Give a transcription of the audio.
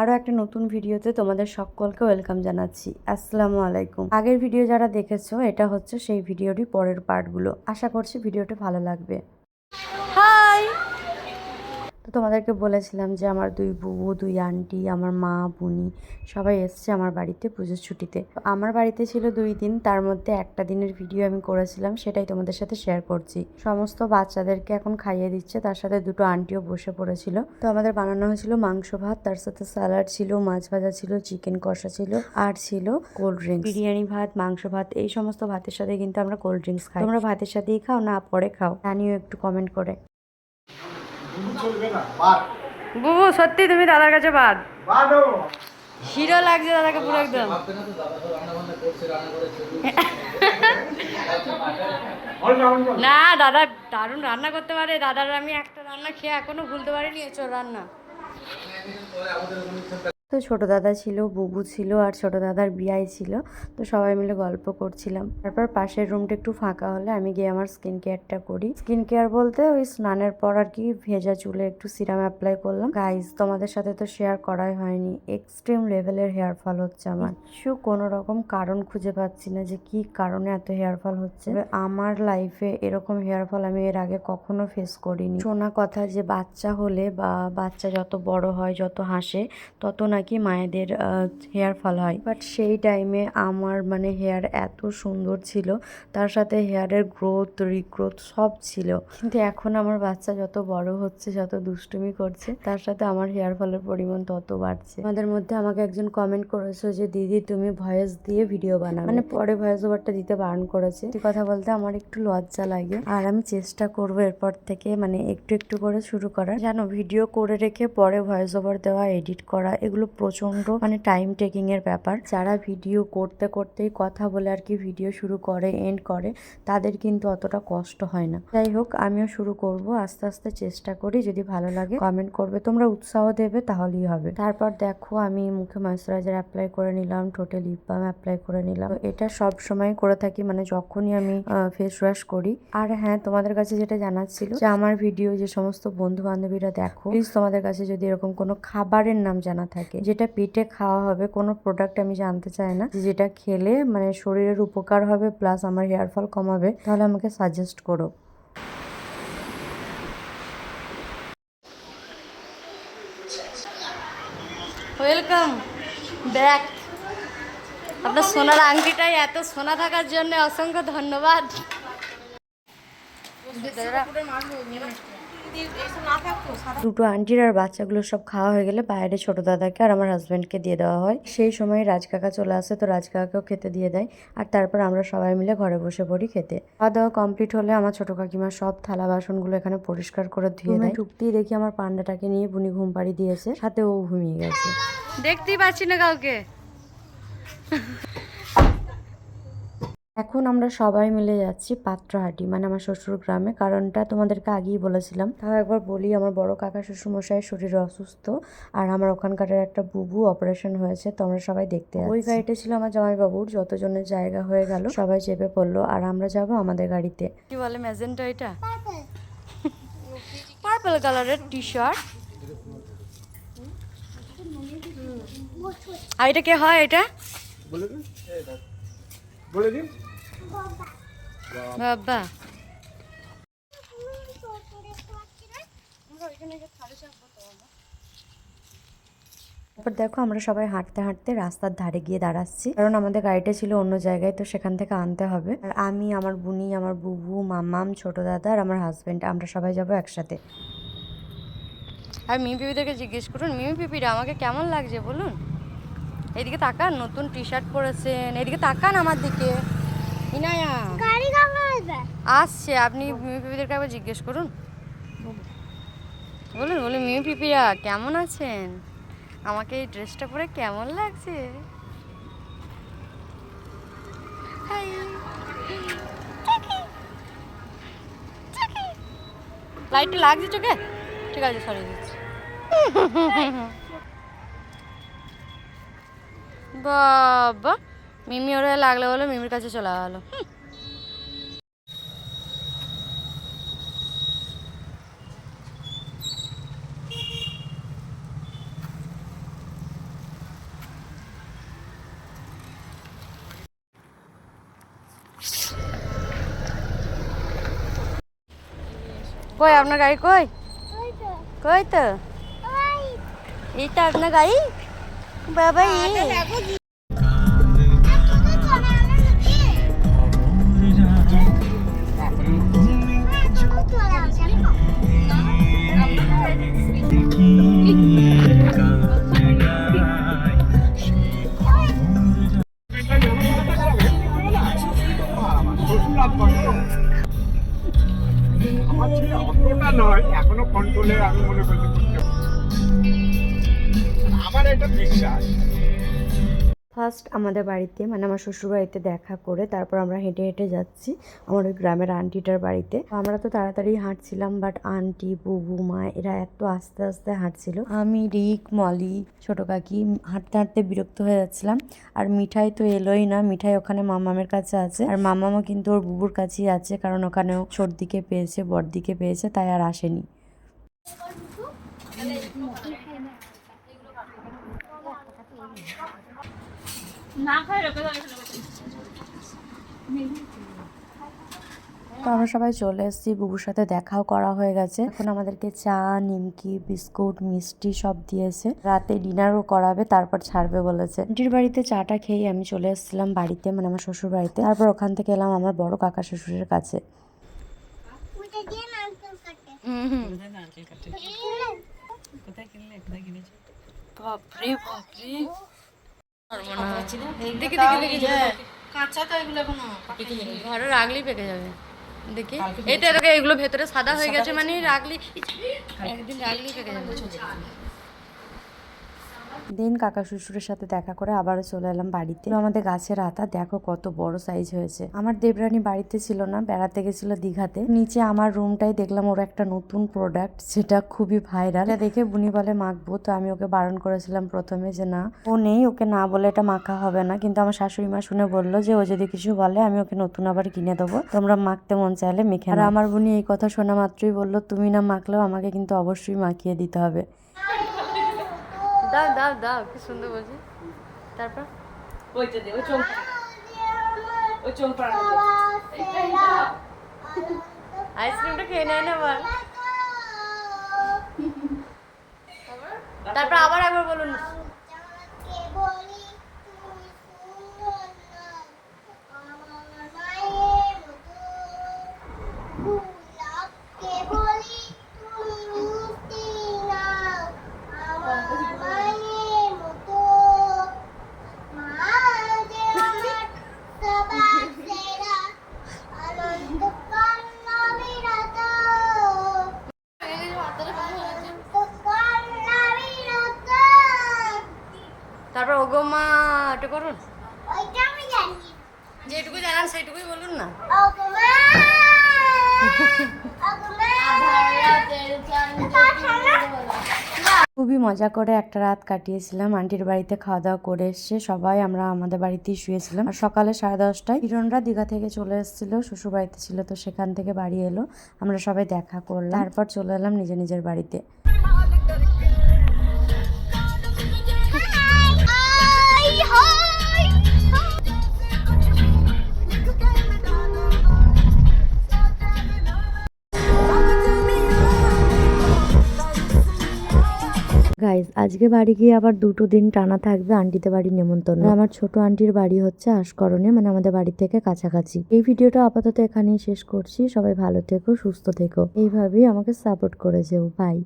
আরও একটা নতুন ভিডিওতে তোমাদের সকলকে ওয়েলকাম জানাচ্ছি। আসসালামু আলাইকুম। আগের ভিডিও যারা দেখেছ, এটা হচ্ছে সেই ভিডিওটি পরের পার্টগুলো। আশা করছি ভিডিওটা ভালো লাগবে। তো তোমাদেরকে বলেছিলাম যে আমার দুই বউ দুই আন্টি আমার মা বুনি সবাই এসছে আমার বাড়িতে পুজোর ছুটিতে। আমার বাড়িতে ছিল দুই দিন তার মধ্যে একটা দিনের ভিডিও আমি করেছিলাম সেটাই তোমাদের সাথে শেয়ার করছি। সমস্ত বাচ্চাদেরকে এখন খাইয়ে দিচ্ছে তার সাথে দুটো আন্টিও বসে পড়েছিল। তো আমাদের বানানো হয়েছিল মাংস ভাত তার সাথে স্যালাড ছিল মাছ ভাজা ছিল চিকেন কষা ছিল আর ছিল কোল্ড ড্রিঙ্কস বিরিয়ানি ভাত মাংস ভাত এই সমস্ত ভাতের সাথে কিন্তু আমরা কোল্ড ড্রিঙ্কস খাই। তোমরা ভাতের সাথেই খাও না পরে খাও। জানিও একটু কমেন্ট করে। বুবু সত্যি তুমি দাদার কাছে বাদ। হিরো লাগছে দাদাকে পুরো একদম। না দাদা দারুণ রান্না করতে পারে। দাদার আমি একটা রান্না খেয়ে এখনও ভুলতে পারিনি এসব রান্না। তো ছোট দাদা ছিল, বুবু ছিল আর ছোট দাদার বিয়াই ছিল। তো সবাই মিলে গল্প করছিলাম। তারপর পাশের রুমটা একটু ফাঁকা হলে আমি গিয়ে আমার স্কিন কেয়ারটা করি। স্কিন কেয়ার বলতে ওই স্নানের পর আর কি ভেজা চুলে একটু সিরাম অ্যাপ্লাই করলাম। গাইজ তোমাদের সাথে তো শেয়ার করাই হয়নি। এক্সট্রিম লেভেলের হেয়ার ফল হচ্ছে আমার। কিছু কোনো রকম কারণ খুঁজে পাচ্ছি না যে কি কারণে এত হেয়ার ফল হচ্ছে। আমার লাইফে এরকম হেয়ার ফল আমি এর আগে কখনো ফেস করিনি। শোনা কথা যে বাচ্চা হলে বা বাচ্চা যত বড় হয়, যত হাসে, তত নাকি মায়েদের হেয়ার ফল হয়। বাট সেই টাইমে আমার মানে হেয়ার এত সুন্দর ছিল, তার সাথে হেয়ারের গ্রোথ রিগ্রোথ সব ছিল। কিন্তু এখন আমার বাচ্চা যত বড় হচ্ছে, যত দুষ্টুমি করছে, তার সাথে আমার হেয়ার ফলের পরিমাণ তত বাড়ছে। আমাদের মধ্যে আমাকে একজন কমেন্ট করেছ যে, দিদি, তুমি ভয়েস দিয়ে ভিডিও বানাও মানে পরে ভয়েস ওভারটা দিতে বারণ করেছে। কথা বলতে আমার একটু লজ্জা লাগে। আর আমি চেষ্টা করব এরপর থেকে মানে একটু একটু করে শুরু করার। জানো ভিডিও করে রেখে পরে ভয়েস ওভার দেওয়া এডিট করা, এগুলো প্রচণ্ড মানে টাইম টেকিং এর ব্যাপার। যারা ভিডিও করতে করতেই কথা বলে আর কি ভিডিও শুরু করে এন্ড করে, তাদের কিন্তু অতটা কষ্ট হয় না। যাই হোক, আমিও শুরু করব। আস্তে আস্তে চেষ্টা করি, যদি ভালো লাগে কমেন্ট করবে। তোমরা উৎসাহ দেবে, তাহলেই হবে। তারপর দেখো, আমি মুখে ময়শ্চারাইজার অ্যাপ্লাই করে নিলাম, ঠোঁটে লিপ বাম অ্যাপ্লাই করে নিলাম। এটা সব সময় করে থাকি মানে যখনই আমি ফেস ওয়াশ করি। আর হ্যাঁ তোমাদের কাছে যেটা জানাচ্ছিল যে, আমার ভিডিও যে সমস্ত বন্ধু বান্ধবীরা দেখো প্লিজ তোমাদের কাছে যদি এরকম কোনো খাবারের নাম জানা থাকে যেটা পেটে খাওয়া হবে কোনো প্রোডাক্ট আমি জানতে চাই না। যেটা খেলে মানে শরীরের উপকার হবে প্লাস আমার হেয়ার ফল কমাবে তাহলে আমাকে সাজেস্ট করো। ওয়েলকাম ব্যাক আপনার সোনার আংটিটাই এত সোনা থাকার জন্য অসংখ্য ধন্যবাদ। দুটো আন্টির আর বাচ্চাগুলো সব খাওয়া হয়ে গেলে বাইরে ছোট দাদাকে আর আমার হাজব্যান্ডকে দিয়ে দেওয়া হয়। সেই সময় রাজকাকা চলে আসে তো রাজকাকাকেও খেতে দিয়ে দেয়। আর তারপর আমরা সবাই মিলে ঘরে বসে পড়ি খেতে। খাওয়া দাওয়া কমপ্লিট হলে আমার ছোট কাকিমা সব থালা বাসনগুলো এখানে পরিষ্কার করে ধুয়ে দেয়। ঢুকতেই দেখি আমার পান্ডাটাকে নিয়ে বুনি ঘুম পাড়ি দিয়েছে সাথে ও ঘুমিয়ে গেছে। দেখতেই পাচ্ছি না কাউকে। এখন আমরা সবাই মিলে যাচ্ছি পাত্রহাটি মানে আমার শ্বশুর গ্রামে। কারণটা তোমাদেরকে আগেই বলেছিলাম। তাও একবার বলি আমার বড় কাকা শ্বশুর মশাইয়ের শরীর অসুস্থ আর আমার ওখানকার একটা বুবু অপারেশন হয়েছে তো আমরা সবাই দেখতে যাচ্ছি। ওই গাড়িটা ছিল আমার জামাইবাবুর যতজনের জায়গা হয়ে গেল সবাই চেপে পড়ল আর আমরা যাব আমাদের গাড়িতে। কি বলে ম্যাজেন্টা এটা? পার্পল কালারের টি শার্ট আর এটা কে হয় এটা? বলে দিন। বলে দিন। বাবা। তারপর দেখো আমরা সবাই হাঁটতে হাঁটতে রাস্তার ধারে গিয়ে দাঁড়াচ্ছি। কারণ আমাদের গাড়িটা ছিল অন্য জায়গায় তো সেখান থেকে আনতে হবে। আর আমি আমার বুনি আমার বুবু মামাম ছোট দাদা আর আমার হাজব্যান্ড আমরা সবাই যাব একসাথে। আর মিমি পিপিদেরকে জিজ্ঞেস করুন মিমি পিপিরা আমাকে কেমন লাগছে বলুন? এদিকে তাকান নতুন টি শার্ট পরেছেন এদিকে তাকান আমার দিকে। ইনায়া। গাড়ি কখন আসবে? আসছে আপনি মিমি পিপিদেরকে একবার জিজ্ঞেস করুন। বলুন বলুন মিমি পিপিরা কেমন আছেন? আমাকে এই ড্রেসটা পরে কেমন লাগছে? লাইটটা লাগছে চোখে? ঠিক আছে সরিয়ে দিচ্ছি। বাবা। মিমি ওরা লাগলে বলে মিমির কাছে চলে গেলো। কই আপনার গাড়ি কই? কই তো? এই তো আপনার গাড়ি? বাবা বিশ্বাস ফার্স্ট আমাদের বাড়িতে মানে আমার শ্বশুর বাড়িতে দেখা করে তারপর আমরা হেঁটে হেঁটে যাচ্ছি আমার ওই গ্রামের আন্টিটার বাড়িতে। আমরা তো তাড়াতাড়ি হাঁটছিলাম বাট আন্টি বুবু মা এরা এত আস্তে আস্তে হাঁটছিল। আমি রিক মলি ছোট কাকি হাঁটতে হাঁটতে বিরক্ত হয়ে যাচ্ছিলাম। আর মিঠাই তো এলোই না মিঠাই ওখানে মামামের কাছে আছে। আর মামামও কিন্তু ওর বুবুর কাছেই আছে কারণ ওখানেও সর্দিকে পেয়েছে বড়দিকে পেয়েছে তাই আর আসেনি। তো আমরা সবাই চলে এসেছি বুবুর সাথে দেখাও করা হয়ে গেছে। এখন আমাদেরকে চা নিমকি বিস্কুট মিষ্টি সব দিয়েছে। রাতে ডিনারও করাবে তারপর ছাড়বে বলেছে। আন্টির বাড়িতে চাটা খেয়ে আমি চলে এসেছিলাম বাড়িতে মানে আমার শ্বশুর বাড়িতে। তারপর ওখান থেকে এলাম আমার বড় কাকা শ্বশুরের কাছে। বাপরে বাপরে। দেখি দেখি দেখি কাঁচা তো এগুলো এখনও ঘরে রাখলেই পেকে যাবে। দেখি। এটা এগুলো ভেতরে সাদা হয়ে গেছে মানে রাখলি একদিন রাখলেই পেকে যাবে। দিন কাকা শ্বশুরের সাথে দেখা করে আবারও চলে এলাম বাড়িতে। আমাদের গাছের আতা, দেখো কত বড় সাইজ হয়েছে। আমার দেবরানী বাড়িতে ছিল না, বেড়াতে গেছিল দিঘাতে। নিচে আমার রুমটাই দেখলাম ওর একটা নতুন প্রোডাক্ট সেটা খুবই ভাইরাল এটা দেখে বুনি বলে, মাখবো? তো আমি ওকে বারণ করেছিলাম প্রথমে যে, না। ও নেই, ওকে না বলে এটা মাখা হবে না। কিন্তু আমার শাশুড়ি মা শুনে বলল যে, ও যদি কিছু বলে, আমি ওকে নতুন আবার কিনে দেবো। তোমরা মাখতে মন চাইলে মেখে আর আমার বুনি এই কথা শোনা মাত্রই বলল, তুমি না মাখলেও আমাকে কিন্তু অবশ্যই মাখিয়ে দিতে হবে। দাও দাও দাও কি সুন্দর বলছি। তারপর? ওইটা দে ওই চোখ। ওই চোখ পাড়া আইসক্রিমটা খেয়ে নেয় না বল। তারপর আবার একবার বলুন তারপর ওগো মা এটা করুন ওইটা আমি জানি যেটুকু জানান সেইটুকুই বলুন না? খুবই মজা করে একটা রাত কাটিয়েছিলাম। আন্টির বাড়িতে খাওয়া দাওয়া করে এসছে সবাই আমরা আমাদের বাড়িতেই শুয়েছিলাম। আর সকালে সাড়ে দশটায় হিরণরা দীঘা থেকে চলে এসেছিল, শ্বশুর বাড়িতে ছিল, তো সেখান থেকে বাড়ি এলো। আমরা সবাই দেখা করলাম, তারপর চলে এলাম নিজের নিজের বাড়িতে। গাইজ আজকে বাড়ি গিয়ে আবার দুটো দিন টানা থাকবে আন্টিতে বাড়ির নেমন্তন্ন। আমার ছোট আন্টির বাড়ি হচ্ছে আশকরণে মানে আমাদের বাড়ি থেকে কাছাকাছি। এই ভিডিওটা আপাতত এখানেই শেষ করছি। সবাই ভালো থেকো, সুস্থ থেকো। এইভাবেই আমাকে সাপোর্ট করে যেও বাই